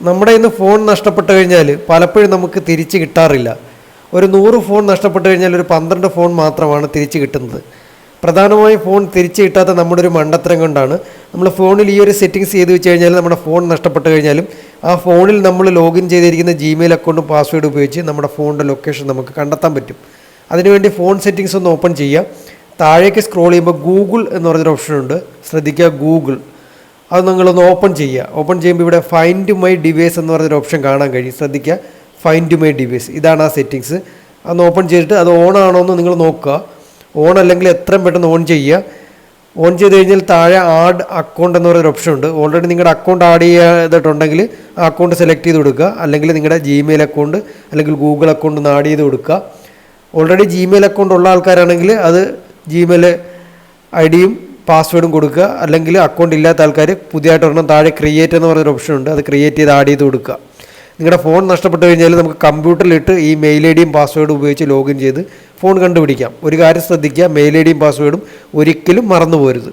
നമ്മുടെ ഇന്ന് ഫോൺ നഷ്ടപ്പെട്ട് കഴിഞ്ഞാൽ പലപ്പോഴും നമുക്ക് തിരിച്ച് കിട്ടാറില്ല. ഒരു നൂറ് ഫോൺ നഷ്ടപ്പെട്ട് കഴിഞ്ഞാൽ ഒരു പന്ത്രണ്ട് ഫോൺ മാത്രമാണ് തിരിച്ച് കിട്ടുന്നത്. പ്രധാനമായും ഫോൺ തിരിച്ച് കിട്ടാത്ത നമ്മുടെ ഒരു മണ്ടത്തരം കൊണ്ടാണ് നമ്മൾ ഫോണിൽ ഈ ഒരു സെറ്റിങ്സ് ചെയ്ത് വെച്ച് കഴിഞ്ഞാൽ നമ്മുടെ ഫോൺ നഷ്ടപ്പെട്ട് കഴിഞ്ഞാലും ആ ഫോണിൽ നമ്മൾ ലോഗിൻ ചെയ്തിരിക്കുന്ന ജിമെയിൽ അക്കൗണ്ടും പാസ്വേഡ് ഉപയോഗിച്ച് നമ്മുടെ ഫോണിന്റെ ലൊക്കേഷൻ നമുക്ക് കണ്ടെത്താൻ പറ്റും. അതിനുവേണ്ടി ഫോൺ സെറ്റിങ്സ് ഒന്ന് ഓപ്പൺ ചെയ്യുക താഴേക്ക് സ്ക്രോൾ ചെയ്യുമ്പോൾ ഗൂഗിൾ എന്ന് പറഞ്ഞൊരു ഓപ്ഷൻ ഉണ്ട്. ശ്രദ്ധിക്കുക ഗൂഗിൾ അത് നിങ്ങളൊന്ന് ഓപ്പൺ ചെയ്യുക. ഓപ്പൺ ചെയ്യുമ്പോൾ ഇവിടെ ഫൈൻഡ് മൈ ഡിവൈസ് എന്ന് പറഞ്ഞൊരു ഓപ്ഷൻ കാണാൻ കഴിയും. ശ്രദ്ധിക്കുക. ഫൈൻഡ് മൈ ഡിവൈസ് ഇതാണ് ആ സെറ്റിങ്സ് അന്ന് ഓപ്പൺ ചെയ്തിട്ട് അത് ഓൺ ആണോ എന്ന് നിങ്ങൾ നോക്കുക. ഓൺ അല്ലെങ്കിൽ എത്രയും പെട്ടെന്ന് ഓൺ ചെയ്യുക. ഓൺ ചെയ്ത് കഴിഞ്ഞാൽ താഴെ ആഡ് അക്കൗണ്ട് എന്ന് പറയുന്ന ഓപ്ഷൻ ഉണ്ട്. ഓൾറെഡി നിങ്ങളുടെ അക്കൗണ്ട് ആഡ് ചെയ്തിട്ടുണ്ടെങ്കിൽ ആ അക്കൗണ്ട് സെലക്ട് ചെയ്ത് കൊടുക്കുക. അല്ലെങ്കിൽ നിങ്ങളുടെ ജിമെയിൽ അക്കൗണ്ട് അല്ലെങ്കിൽ ഗൂഗിൾ അക്കൗണ്ട് ഒന്ന് ആഡ് ചെയ്ത് കൊടുക്കുക. ഓൾറെഡി ജിമെയിൽ അക്കൗണ്ട് ഉള്ള ആൾക്കാരാണെങ്കിൽ അത് ജിമെയിൽ ഐ ഡിയും പാസ്വേഡും കൊടുക്കുക. അല്ലെങ്കിൽ അക്കൗണ്ട് ഇല്ലാത്ത ആൾക്കാർ പുതിയതായിട്ട് ഒരെണ്ണം താഴെ ക്രിയേറ്റ് എന്ന് പറഞ്ഞൊരു ഓപ്ഷൻ ഉണ്ട്. അത് ക്രിയേറ്റ് ചെയ്ത് ആഡ് ചെയ്ത് കൊടുക്കുക. നിങ്ങളുടെ ഫോൺ നഷ്ടപ്പെട്ടു കഴിഞ്ഞാൽ നമുക്ക് കമ്പ്യൂട്ടറിലിട്ട് ഈ മെയിൽ ഐ ഡിയും പാസ്വേഡും ഉപയോഗിച്ച് ലോഗിൻ ചെയ്ത് ഫോൺ കണ്ടുപിടിക്കാം. ഒരു കാര്യം ശ്രദ്ധിക്കുക മെയിൽ ഐ ഡിയും പാസ്വേഡും ഒരിക്കലും മറന്നു പോരുത്